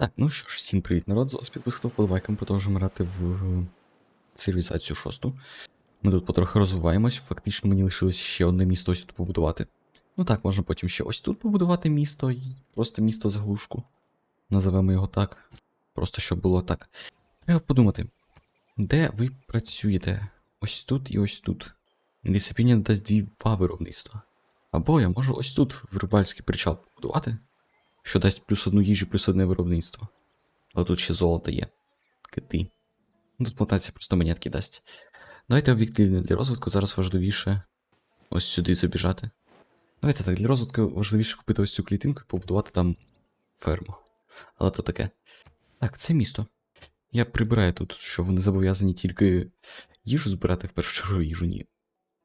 Так, ну що ж, всім привіт, народ. З вас підписав подобайкам, продовжуємо грати в е, цивілізацію шосту. Ми тут потрохи розвиваємось. Фактично мені лишилось ще одне місто ось тут побудувати. Ну так, можна потім ще ось тут побудувати місто, і просто місто заглушку. Називемо його так. Просто щоб було так. Треба подумати, де ви працюєте? Ось тут і ось тут. Лісопільня дасть два виробництва. Або я можу ось тут в рибальський причал побудувати що дасть плюс одну їжу, плюс одне виробництво. Але тут ще золото є. Кити. Ну, Тут плантація просто монетки дасть. Давайте об'єктивно для розвитку зараз важливіше ось сюди забіжати. Давайте так, для розвитку важливіше купити ось цю клітинку і побудувати там ферму. Але то таке. Так, це місто. Я прибираю тут, що вони зобов'язані тільки їжу збирати в першу чергу їжу, ні.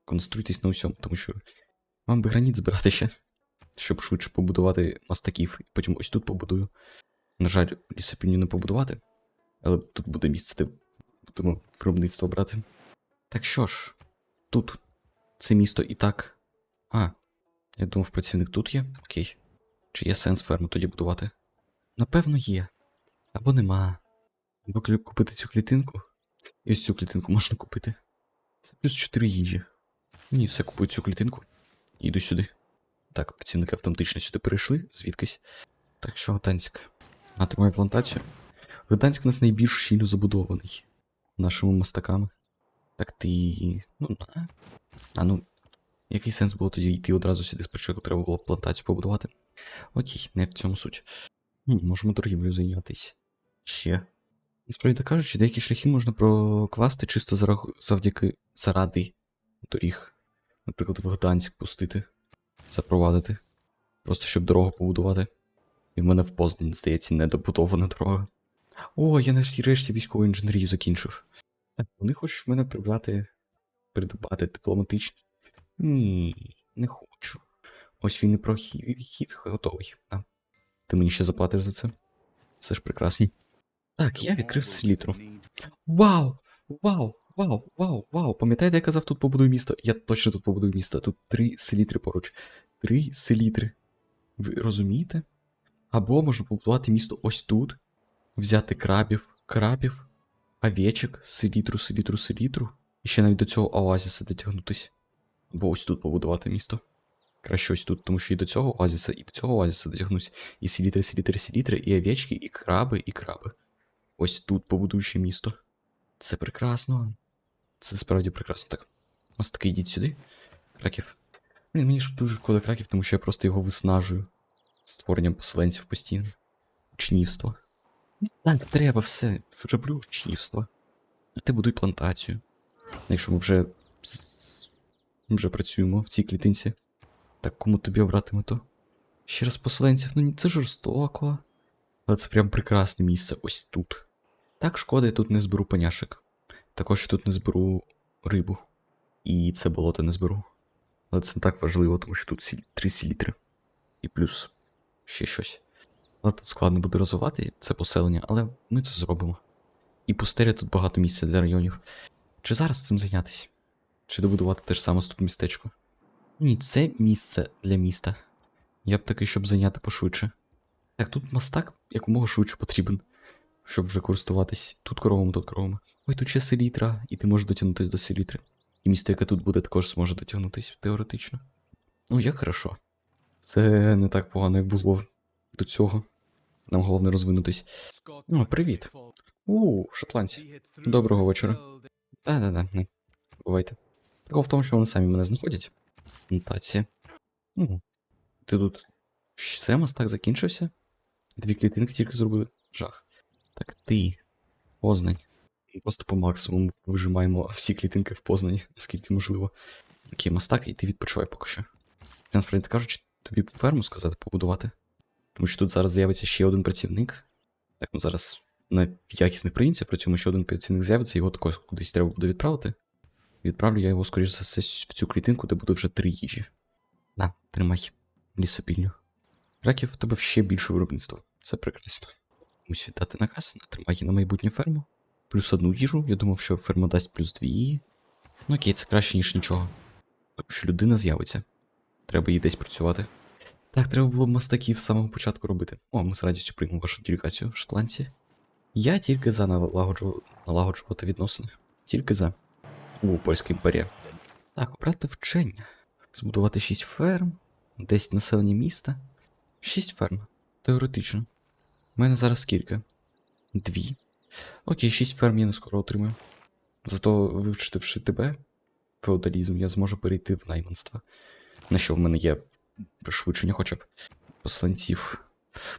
Конструйтесь на усьому, тому що вам би граніт збирати ще щоб швидше побудувати мастаків, і потім ось тут побудую. На жаль, лісопільню не побудувати, але тут буде місце, де будемо виробництво брати. Так що ж, тут це місто і так. А, я думав, працівник тут є? Окей. Чи є сенс ферму тоді будувати? Напевно, є. Або нема. Або купити цю клітинку. І ось цю клітинку можна купити. Це плюс 4 їжі. Ні, все купую цю клітинку. І йду сюди. Так, працівники автоматично сюди перейшли, звідкись. Так що, Гданськ. А тримай плантацію. Гданськ у нас найбільш щільно забудований нашими мастаками. Так ти. Ну, на. А ну. Який сенс було тоді йти одразу сюди спочатку треба було плантацію побудувати? Окей, не в цьому суть. Можемо торгівлею зайнятися. Ще. Насправді кажучи, деякі шляхи можна прокласти чисто завдяки заради доріг. Наприклад, в Гданськ пустити запровадити. Просто щоб дорогу побудувати. І в мене в Познані, здається, недобудована дорога. О, я нарешті військову інженерію закінчив. Так, вони хочуть мене прибрати, придбати дипломатичні. Ні, не хочу. Ось він і про хід, хід готовий. А. Ти мені ще заплатиш за це? Це ж прекрасно. Так, я відкрив селітру. Вау! Вау! Вау, вау, вау! Пам'ятаєте, я казав, тут побудую місто? Я точно тут побудую місто. Тут три селітри поруч. Три селітри. Ви розумієте? Або можна побудувати місто ось тут, взяти крабів, крабів, овечок, селітру, селітру, селітру. І ще навіть до цього оазіса дотягнутись. Або ось тут побудувати місто. Краще ось тут, тому що і до цього оазіса, і до цього оазіса дотягнусь. І селітри, селітри, селітри, і овечки, і краби, і краби. Ось тут побудую ще місто. Це прекрасно. Це справді прекрасно. Так. Ось таки йдіть сюди. Краків. Блін, мені ж дуже шкода краків, тому що я просто його виснажую. Створенням поселенців постійно. Учнівство. Так, треба все. Роблю учнівство. А ти будуй плантацію. Якщо ми вже. вже працюємо в цій клітинці. Так кому тобі обрати мету? Ще раз поселенців, ну це жорстоко. Але це прям прекрасне місце ось тут. Так, шкода, я тут не зберу паняшек. Також тут не зберу рибу. І це болото не зберу. Але це не так важливо, тому що тут три селітри. І плюс ще щось. Але тут складно буде розвивати це поселення, але ми це зробимо. І пустеля тут багато місця для районів. Чи зараз цим зайнятися? Чи добудувати те ж саме тут містечко? Ні, це місце для міста. Я б такий, щоб зайняти пошвидше. Так, тут мастак якомога швидше потрібен щоб вже користуватись тут коровами, тут коровами. Ой, тут ще селітра, і ти можеш дотягнутися до селітри. І місто, яке тут буде, також зможе дотягнутися теоретично. Ну, як хорошо. Це не так погано, як було до цього. Нам головне розвинутись. О, привіт. У, шотландці. Доброго вечора. Да-да-да, не. Бувайте. Прикол в тому, що вони самі мене знаходять. Нотація. Ну, ти тут. Все, мастак закінчився? Дві клітинки тільки зробили. Жах. Так ти. Познань. Просто по максимуму вижимаємо всі клітинки в Познані, наскільки можливо. Окей, мастак, і ти відпочивай поки що. Я насправді кажучи, тобі ферму сказати побудувати. Тому що тут зараз з'явиться ще один працівник. Так, ну зараз на якісних принципах працюємо, ще один працівник з'явиться, його також кудись треба буде відправити. Відправлю я його, скоріш за все, в цю клітинку, де буде вже три їжі. На, тримай. Лісопільню. Раків в тебе ще більше виробництва. Це прекрасно. Мусю дати наказ, тримай на майбутню ферму. Плюс одну їжу. Я думав, що ферма дасть плюс дві. Ну окей, це краще, ніж нічого. Тому що людина з'явиться. Треба їй десь працювати. Так, треба було мастаків з самого початку робити. О, ми з радістю приймемо вашу делегацію, шотландці. Я тільки за налагоджу... налагоджувати відносини. Тільки за. У польська імперія. Так, обрати вчення. Збудувати 6 ферм, 10 населення міста. 6 ферм. Теоретично. У мене зараз скільки? Дві. Окей, 6 ферм я не скоро отримаю. Зато вивчивши тебе, феодалізм, я зможу перейти в найманство. На що в мене є пришвидшення хоча б посланців.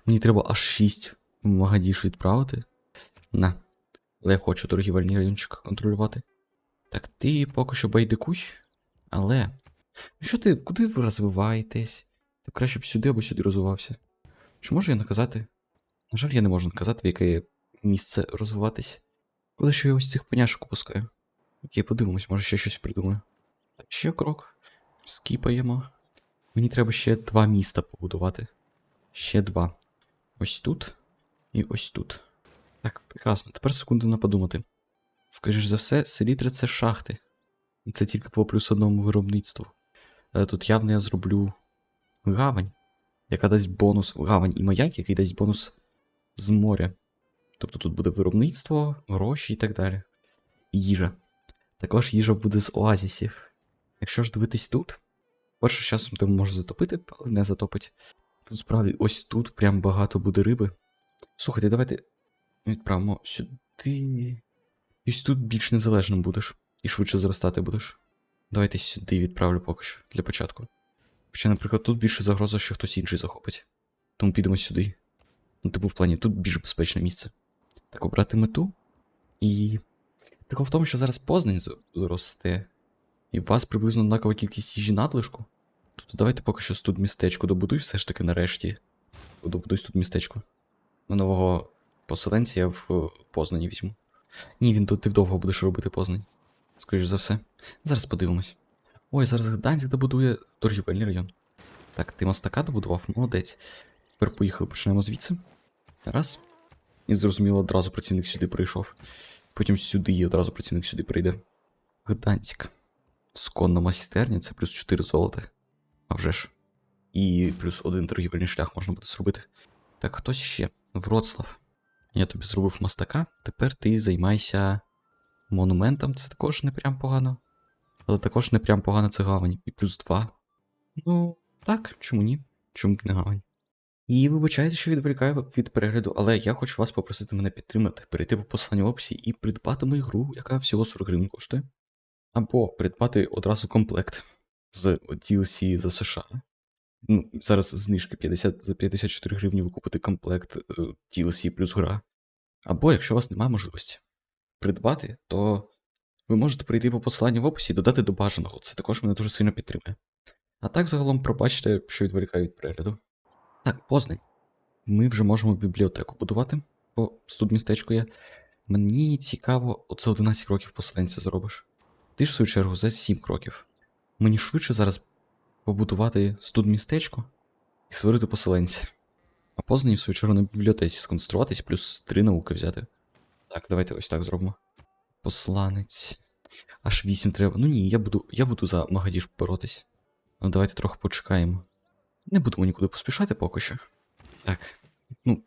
Мені треба аж 6 в Магадіш відправити. На. Але я хочу торгівельний райончик контролювати. Так ти поки що байдикуй. Але. Що ти, куди ви розвиваєтесь? Ти краще б сюди або сюди розвивався. Чи можу я наказати? На жаль, я не можу наказати, в яке місце розвиватись. Коли що я ось цих поняшок пускаю. Окей, подивимось, може ще щось придумаю. Ще крок. Скіпаємо. Мені треба ще два міста побудувати. Ще два. Ось тут і ось тут. Так, прекрасно. Тепер секунду на подумати. Скоріш за все, селітри це шахти. І це тільки по плюс одному виробництву. Е, Тут явно я зроблю гавань, яка дасть бонус. Гавань і маяк, який дасть бонус з моря. Тобто тут буде виробництво, гроші і так далі. Їжа. Також їжа буде з оазісів. Якщо ж дивитись тут, перше часом тебе може затопити, але не затопить. Тут справді ось тут прям багато буде риби. Слухайте, давайте відправимо сюди. І ось тут більш незалежним будеш. І швидше зростати будеш. Давайте сюди відправлю поки що для початку. Хоча, наприклад, тут більше загроза, що хтось інший захопить. Тому підемо сюди. Ну, типу, в плані, тут більш безпечне місце. Так, обрати мету. І. Прикол в тому, що зараз Познань з- росте. І у вас приблизно однакова кількість їжі надлишку. Тобто давайте поки що тут містечко добудуй все ж таки нарешті. Добудуй тут містечко. На нового поселенця я в е, Познані візьму. Ні, він тут ти вдовго будеш робити Познань. Скоріш за все. Зараз подивимось. Ой, зараз Гданськ добудує торгівельний район. Так, ти мастака добудував, молодець. Тепер поїхали, почнемо звідси. Раз. І зрозуміло, одразу працівник сюди прийшов. Потім сюди і одразу працівник сюди прийде. Гданськ. Сконна майстерня це плюс 4 золота. А вже ж. І плюс один торгівельний шлях можна буде зробити. Так, хтось ще. Вроцлав. Я тобі зробив мастака. Тепер ти займайся монументом. Це також не прям погано. Але також не прям погано це гавань. І плюс 2. Ну, так, чому ні? Чому б не гавань? І вибачайте, що відволікаю від перегляду, але я хочу вас попросити мене підтримати, перейти по посиланню в описі і придбати мою гру, яка всього 40 гривень коштує. Або придбати одразу комплект з DLC за США. Ну, зараз знижки 50, за 54 гривні ви купите комплект е, DLC плюс гра. Або, якщо у вас немає можливості придбати, то ви можете прийти по посиланню в описі і додати до бажаного. Це також мене дуже сильно підтримує. А так, загалом, пробачте, що відволікаю від перегляду. Так, Познань. Ми вже можемо бібліотеку будувати, бо тут містечко є. Мені цікаво, за 11 кроків поселенця зробиш. Ти ж, в свою чергу, за 7 кроків. Мені швидше зараз побудувати студ містечко і створити поселенця. А Познані, в свою чергу, на бібліотеці сконцентруватись, плюс 3 науки взяти. Так, давайте ось так зробимо. Посланець. Аж 8 треба. Ну ні, я буду, я буду за Магадіш боротись. Ну давайте трохи почекаємо. Не будемо нікуди поспішати поки що. Так. Ну,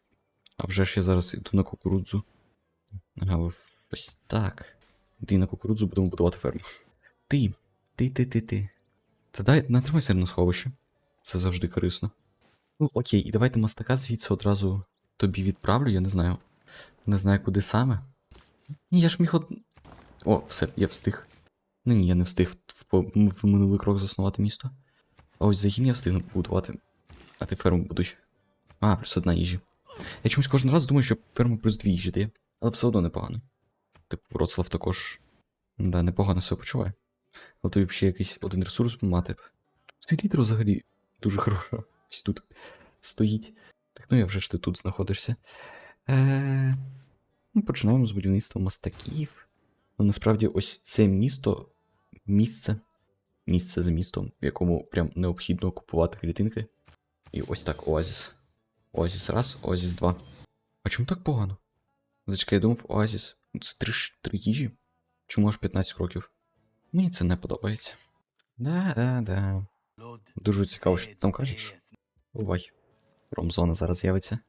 а вже ж я зараз іду на кукурудзу. Ага, ось так. Ти на кукурудзу будемо будувати ферму. Ти, ти, ти, ти, ти. Та дай натримай на сховище. Це завжди корисно. Ну, окей, і давайте мастака звідси одразу тобі відправлю, я не знаю. Не знаю, куди саме. Ні, я ж міг од... О, все, я встиг. Ну ні, я не встиг в, в, в минулий крок заснувати місто. А ось загін я встигну побудувати. А ти ферму будуй. А, плюс одна їжі. Я чомусь кожен раз думаю, що ферма плюс дві їжі дає, але все одно непогано. Типу, Вроцлав також. Да, непогано себе почуває. Але тобі б ще якийсь один ресурс мати. Цей лідер взагалі дуже хорошо. Ось тут стоїть. Так, ну я вже ж ти тут знаходишся. Е... Ну, починаємо з будівництва мастаків. Ну, насправді, ось це місто, місце, місце за містом, в якому прям необхідно купувати клітинки. І ось так Оазіс. Оазіс раз, Оазіс два. А чому так погано? Зачекай, я думав, Оазіс. Ну, Це три, три їжі. Чому аж 15 років? Мені це не подобається. Да-да-да. Дуже цікаво, що ти там кажеш. Бувай. Промзона зараз з'явиться.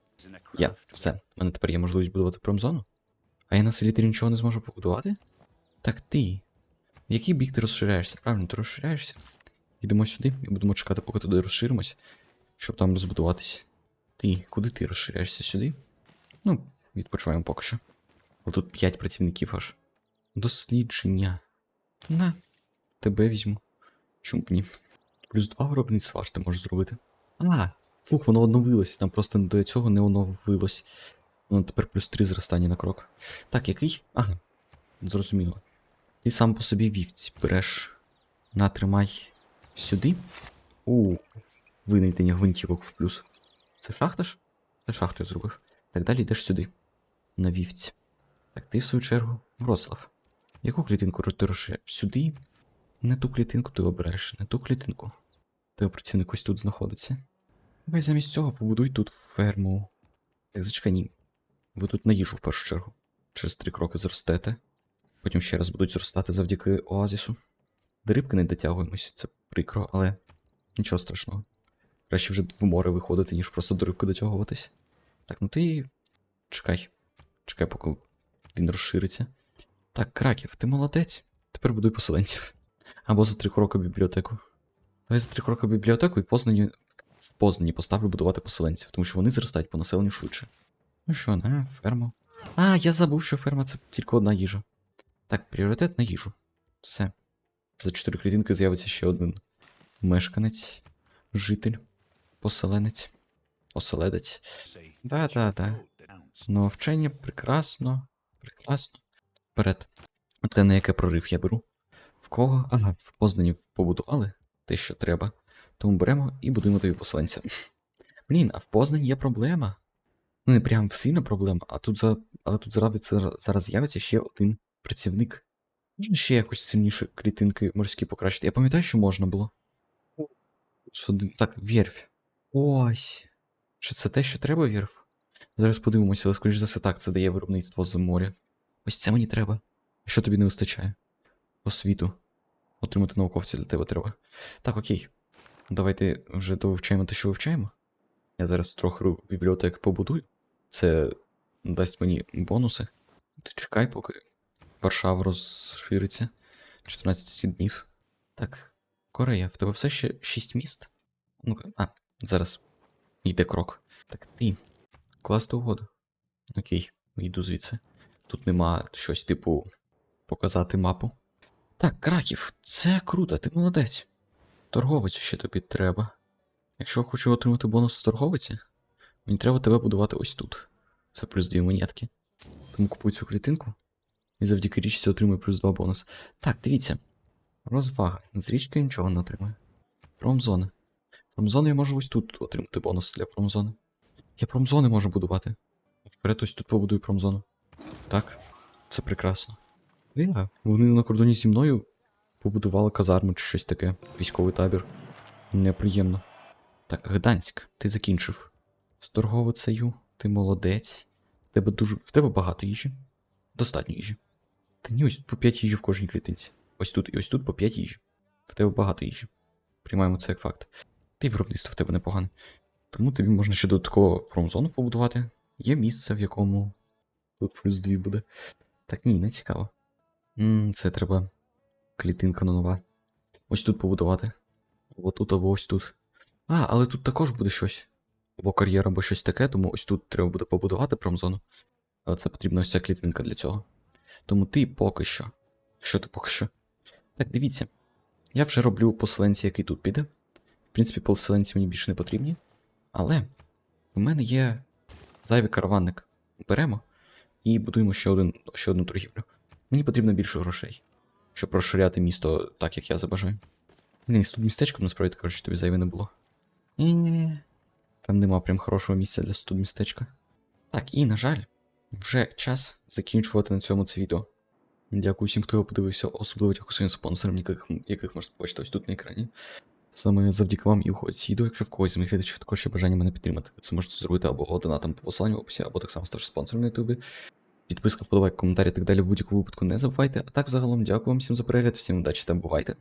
Я. Все. У мене тепер є можливість будувати промзону. А я на селітрі нічого не зможу побудувати? Так ти. В який бік ти розширяєшся? Правильно, ти розширяєшся. Йдемо сюди і будемо чекати, поки туди розширимось, щоб там розбудуватись. Ти, куди ти розширяєшся сюди? Ну, відпочиваємо поки що. Але тут 5 працівників аж. Дослідження. На, тебе візьму. Чому б ні? Плюс 2 виробництва аж ти можеш зробити. А, фух, воно оновилось. Там просто до цього не оновилось. Воно тепер плюс 3 зростання на крок. Так, який? Ага. Зрозуміло. Ти сам по собі вівці береш. Натримай сюди. У. Винайдення гвинтівок в плюс. Це шахта ж? Це шахту зробив. Так далі йдеш сюди. На вівці. Так, ти в свою чергу. Вроцлав. Яку клітинку ти? Сюди? Не ту клітинку ти обереш, не ту клітинку. Тебе працівник ось тут знаходиться. Давай замість цього побудуй тут ферму. Так, зачекай, ні. Ви тут на їжу в першу чергу. Через три кроки зростете. Потім ще раз будуть зростати завдяки оазісу. До рибки не дотягуємось, це прикро, але нічого страшного. Краще вже в море виходити, ніж просто до рибки дотягуватись. Так, ну ти. Чекай. Чекай, поки він розшириться. Так, Краків, ти молодець. Тепер будуй поселенців. Або за три кроки бібліотеку. Давай за три кроки бібліотеку і Познані... в Познані поставлю будувати поселенців, тому що вони зростають по населенню швидше. Ну що, на, ферма. А, я забув, що ферма це тільки одна їжа. Так, пріоритет на їжу. Все. За чотири клітинки з'явиться ще один мешканець, житель, поселенець, оселедець. Да-да-да. Ну, вчення прекрасно, прекрасно. Вперед. Те, на яке прорив я беру. В кого? Ага, в Познані побудували те, що треба. Тому беремо і будуємо тобі поселенця. Блін, а в Познані є проблема. Ну, не прям сильна проблема, а тут за... але тут зараз, зараз з'явиться ще один працівник. Можна ще якось сильніше клітинки морські покращити. Я пам'ятаю, що можна було. Один... Так, вірфь. Ось. Чи це те, що треба, вірф? Зараз подивимося, але скоріш за все так, це дає виробництво з моря. Ось це мені треба. Що тобі не вистачає? Освіту. Отримати науковця для тебе треба. Так, окей. Давайте вже довивчаємо те, що вивчаємо. Я зараз трохи бібліотек побудую. Це дасть мені бонуси. Ти чекай, поки Варшава розшириться. 14 днів. Так, Корея, в тебе все ще 6 міст? Ну-ка, а, зараз йде крок. Так, ти. Класти угоду. Окей, йду звідси. Тут нема щось типу показати мапу. Так, Краків, це круто, ти молодець. Торговець ще тобі треба. Якщо хочу отримати бонус з торговиці, мені треба тебе будувати ось тут. Це плюс дві монетки. Тому купую цю клітинку. І завдяки річці отримую плюс 2 бонус. Так, дивіться. Розвага. З річки нічого не отримую. Промзони. Промзони я можу ось тут отримати бонус для промзони. Я промзони можу будувати. Вперед ось тут побудую промзону. Так, це прекрасно. Я, вони на кордоні зі мною побудували казарму чи щось таке. Військовий табір. Неприємно. Так, Гданськ, ти закінчив. З торговицею, ти молодець. В тебе дуже. В тебе багато їжі. Достатньо їжі. Та ні, ось по 5 їжі в кожній клітинці. Ось тут і ось тут по 5 їжі. В тебе багато їжі. Приймаємо це як факт. Ти виробництво в тебе непогане. Тому тобі можна ще додатково промзону побудувати. Є місце, в якому тут плюс 2 буде. Так ні, не цікаво. М, Це треба клітинка нова. Ось тут побудувати. Або тут, або ось тут. А, але тут також буде щось. Або кар'єр, або щось таке, тому ось тут треба буде побудувати промзону. Але це потрібна ось ця клітинка для цього. Тому ти поки що. Що ти поки що? Так, дивіться. Я вже роблю поселенці, який тут піде. В принципі, поселенці мені більше не потрібні. Але в мене є зайвий караванник. Беремо і будуємо ще, один, ще одну торгівлю. Мені потрібно більше грошей, щоб розширяти місто так, як я забажаю. Блін, тут містечком насправді кажуть, тобі зайве не було. Там нема прям хорошого місця для тут містечка. Так, і, на жаль, вже час закінчувати на цьому це відео. Дякую всім, хто його подивився, особливо дякую своїм спонсорам, яких, яких можете побачити ось тут на екрані. Саме завдяки вам і виходить ці відео, якщо в когось з моїх глядачів також є бажання мене підтримати. Це можете зробити або донатом по посиланню в описі, або так само ставши спонсором на ютубі. Підписка, вподобайка, коментарі і так далі в будь-якому випадку не забувайте. А так, загалом, дякую вам всім за перегляд, всім удачі та бувайте.